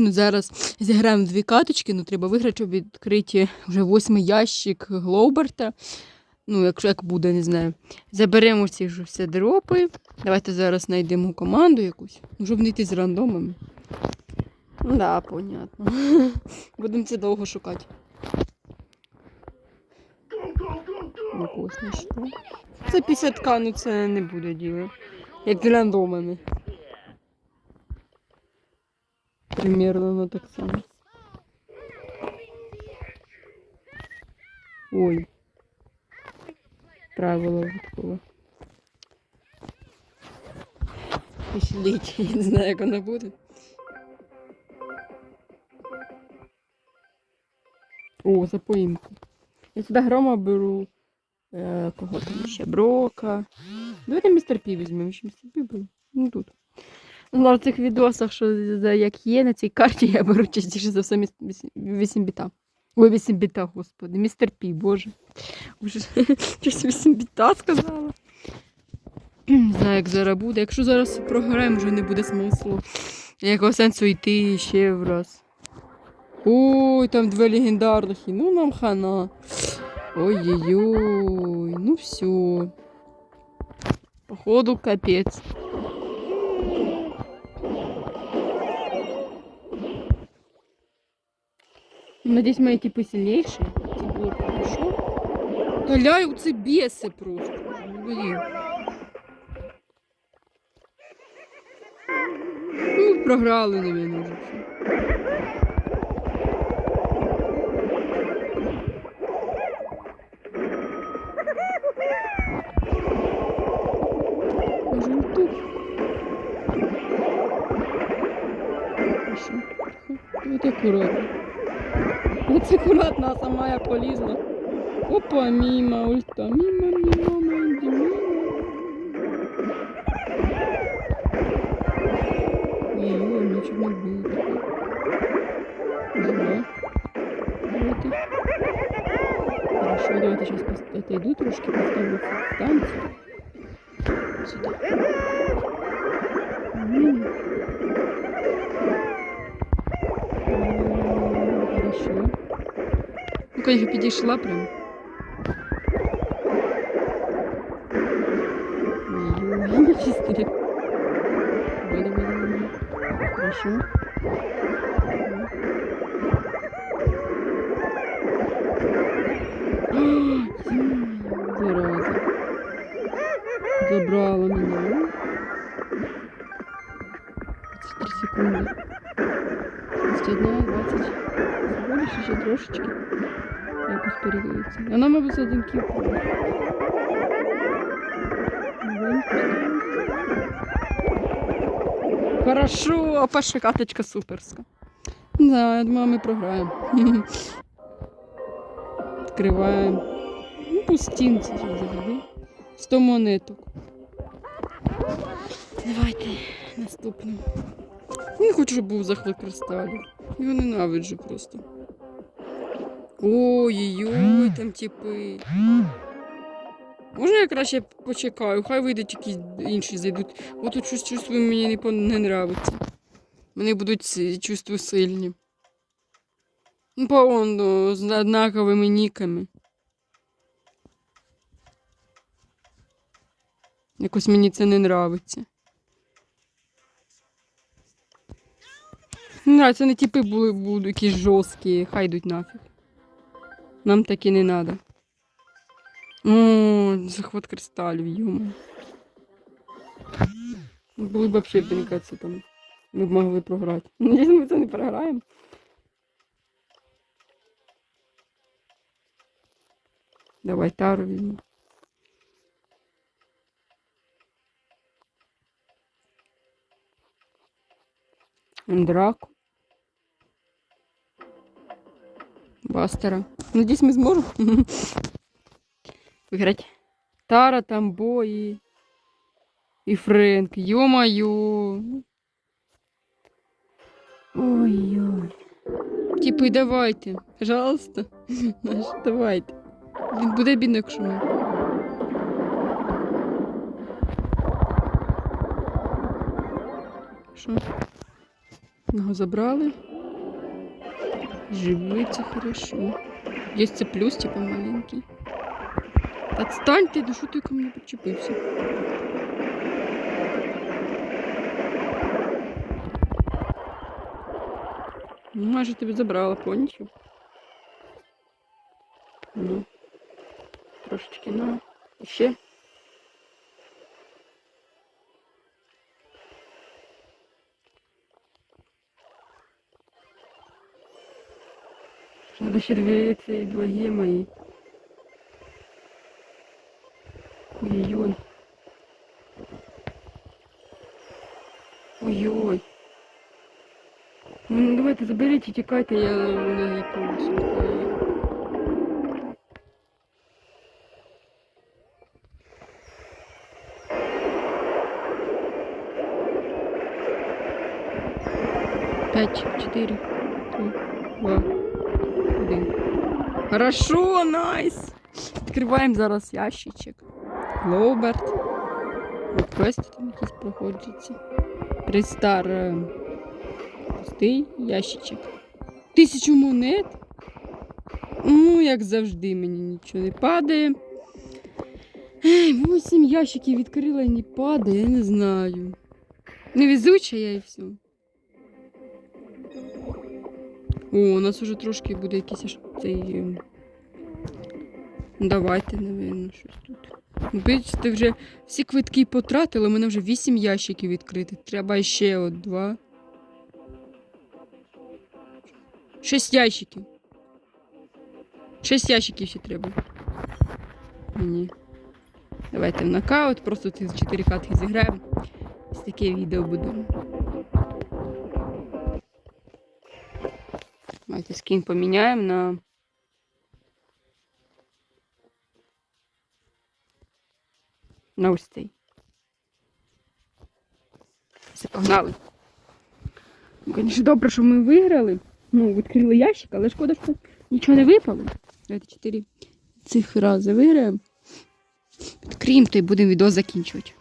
Ну, зараз зіграємо дві каточки, ну треба виграти, щоб відкриті вже восьмий ящик Глоуберта. Ну, якщо як буде, не знаю. Заберемо ці ж все дропи. Давайте зараз знайдемо команду якусь. Ну, щоб не йти з рандомами. Ну, да, понятно. Будемо це довго шукати. Якось знайшла. Це 50к, ну це не буде діло. Як з рандомами. Примерно воно так само. Ой. Правило випадково. Пішліть, я не знаю, як воно буде. О, за поїмку. Я сюди грома беру. Е, кого там ще? Брока. Давайте містер Пі візьмемо. Ще містер Пі був. Ну тут. Ну, в цих відосах, що як є на цій карті, я беру частіше за все 8 біта. Ой, 8 біта, господи. Містер Пі, боже. Уже щось 8 біта сказала. Знаю, як зараз буде. Якщо зараз програємо, вже не буде смислу. Якого сенсу йти ще в раз. Ой, там дві легендарних. Ну нам хана. Ой-ой-ой, ну все. Походу капец. Надеюсь, мои типы сильнейшие. Це було хорошо. Галяй, це беси просто. Блін. Ну, програли, наверное, вже все. Вот аккуратно. Вот аккуратно, а сама я полізла. Опа, мимо, ульта, мимо, мимо, Манди, мимо. Ой-ой, ничего не будет. Ага. Давайте. Хорошо, давайте сейчас отойду трошки, поставлю станцию. Сюда. М. М, Ну, конечно, підійшла прям. Ой-ой, чисто. Давай, давай, давай. Хорошо. А, Зараза. Забрала меня. 23 секунды. 21, 20. Всего лишь еще трошечки. Якось передається. Вона, мабуть, за один кіл. Хорошо, перша каточка суперська. Да, я думаю, ми програємо. Відкриваємо. Ну, пустінці завжди. 100 монеток. Давайте наступну. Не хочу, щоб був захват кристалів. Його ненавиджу просто. Ой-ой-ой, там типи. Можна я краще почекаю? Хай вийдуть якісь інші зайдуть. От тут щось чувствую, мені не, нравиться. Вони будуть чувства сильні. Ну, по онду, з однаковими ніками. Якось мені це не нравиться. Не, це не типи були, будуть якісь жорсткі, хай йдуть нафіг. Нам такі не треба. О, захват кристалів, йому. Були б взагалі, кажеться, там. Ми б могли програти. Надіюсь, ми це не програємо. Давай тару візьму. Драку. Бастера. Надіюсь, ми зможемо виграти. Тара, там бої. І Френк. Йо-моє. Ой-ой. Типи, давайте. Пожалуйста. Наш, давайте. Він буде бідно, якщо ми. Що? Його забрали. Живиться хорошо. Є це плюс, типа маленький. Отстань ти, до що ти ко мені причепився? Ну, майже тебе забрала, пончик. Ну. Трошечки, ну. Ще. Надо ще дві ці двоє мої. Ой-ой. Ой-ой. Ну, давайте заберіть і тікайте, я на якусь. Пять, четыре, три, два, один. Хорошо, найс! Відкриваємо зараз ящичок. Лоуберт. Квести там якісь проходяться. Пристар. е, Пустий ящичок. Тисячу монет. Ну, як завжди, мені нічого не падає. Ей, ящиків відкрила і не падає, я не знаю. Невезуча я і все. О, у нас уже трошки буде якийсь аж цей. ем, ну, Давайте, напевно, щось тут. Бачите, вже всі квитки потратили, у мене вже 8 ящиків відкрити. Треба ще от два. Шість ящиків. Шість ящиків ще треба. Мені. Давайте в нокаут, просто ці 4 катки зіграємо. Ось таке відео буде. Давайте скін поміняємо на. На ось цей. Все, погнали. Ну, Звісно, добре, що ми виграли. Ну, відкрили ящик, але шкода, що нічого не випало. Давайте чотири цих рази виграємо. Відкриємо, то й будемо відео закінчувати.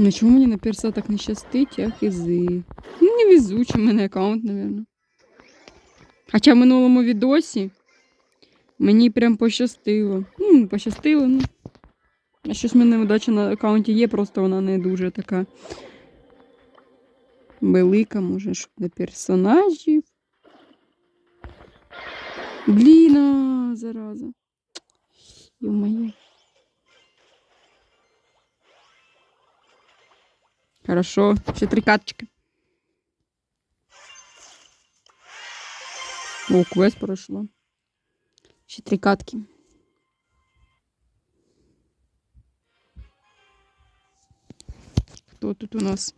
Ну чому мені на перса так не щастить, як ізи? Ну, не везучий в мене аккаунт, напевно. Хоча в минулому відосі мені прям пощастило. Ну, пощастило, ну. А щось в мене удача на аккаунті є, просто вона не дуже така велика, може, щоб для персонажів. Блін, зараза. Ё-моё. Хорошо, ще три каточки. О, квест пройшло. Ще три катки. Хто тут у нас?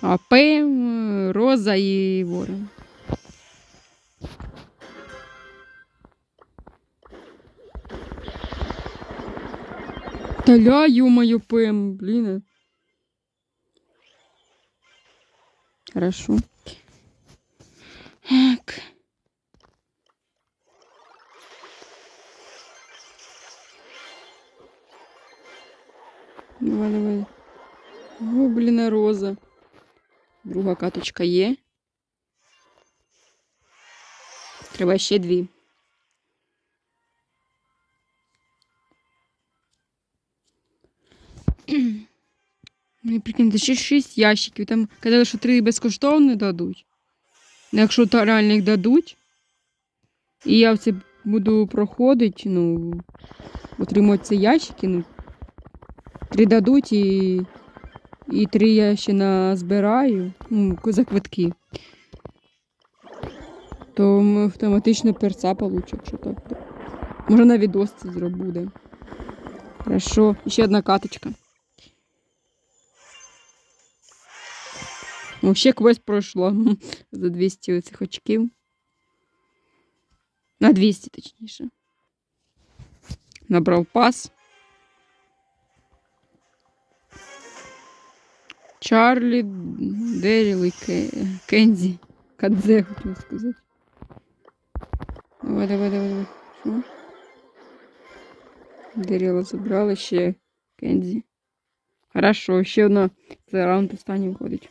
А, Пем, Роза і Ворон. Таля, ё-моё, Пем, блин. Хорошо. Так. Давай, давай. О, блін, а роза. Друга каточка є. Треба ще дві. Прикиньте, ще шість ящиків. Там казали, що три безкоштовно дадуть. Ну, Якщо то реально їх дадуть, і я це буду проходити, ну, отримувати ці ящики, ну, три дадуть і, і три я ще назбираю, ну, за квитки. То автоматично перца получу, якщо так. Може на відос це зроббуде. Хорошо, ще одна каточка. ще квест пройшло м, за 200 оцих очків. На 200, точніше. Набрав пас. Чарлі, Деріл і Ке... Кензі. Кадзе, хотів сказати. Давай, давай, давай, давай. Що? Дерево забрали ще Кензі. Хорошо, ще одна. Це раунд останній входить.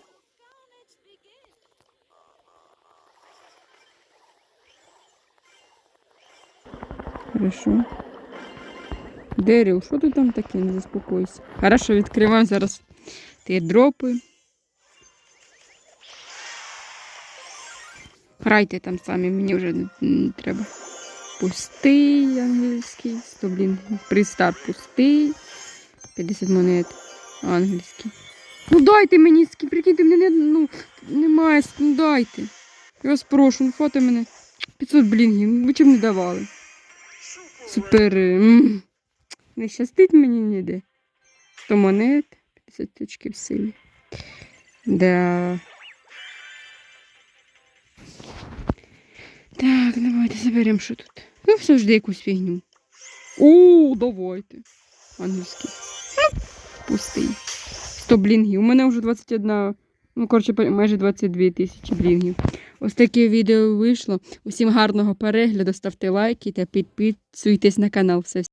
Хорошо. Деріл, що ти там таке? Не заспокойся. Хорошо, відкриваємо зараз ті дропи. Грайте там самі, мені вже не, треба. Пустий англійський. 100, блін, пристар пустий. 50 монет англійський. Ну дайте мені, прикиньте, мене не, ну, немає, ну дайте. Я вас прошу, ну фото мене. 500 блінгів, ви чим не давали? Супер. Не щастить мені ніде. 100 монет, 50 очків силі. Да. Так, давайте заберемо, що тут. Ну, все жди якусь фігню. О, давайте. Англійський. Пустий. 100 блінгів. У мене вже 21, ну, коротше, майже 22 тисячі блінгів. Ось таке відео вийшло. Усім гарного перегляду, ставте лайки та підписуйтесь на канал. Все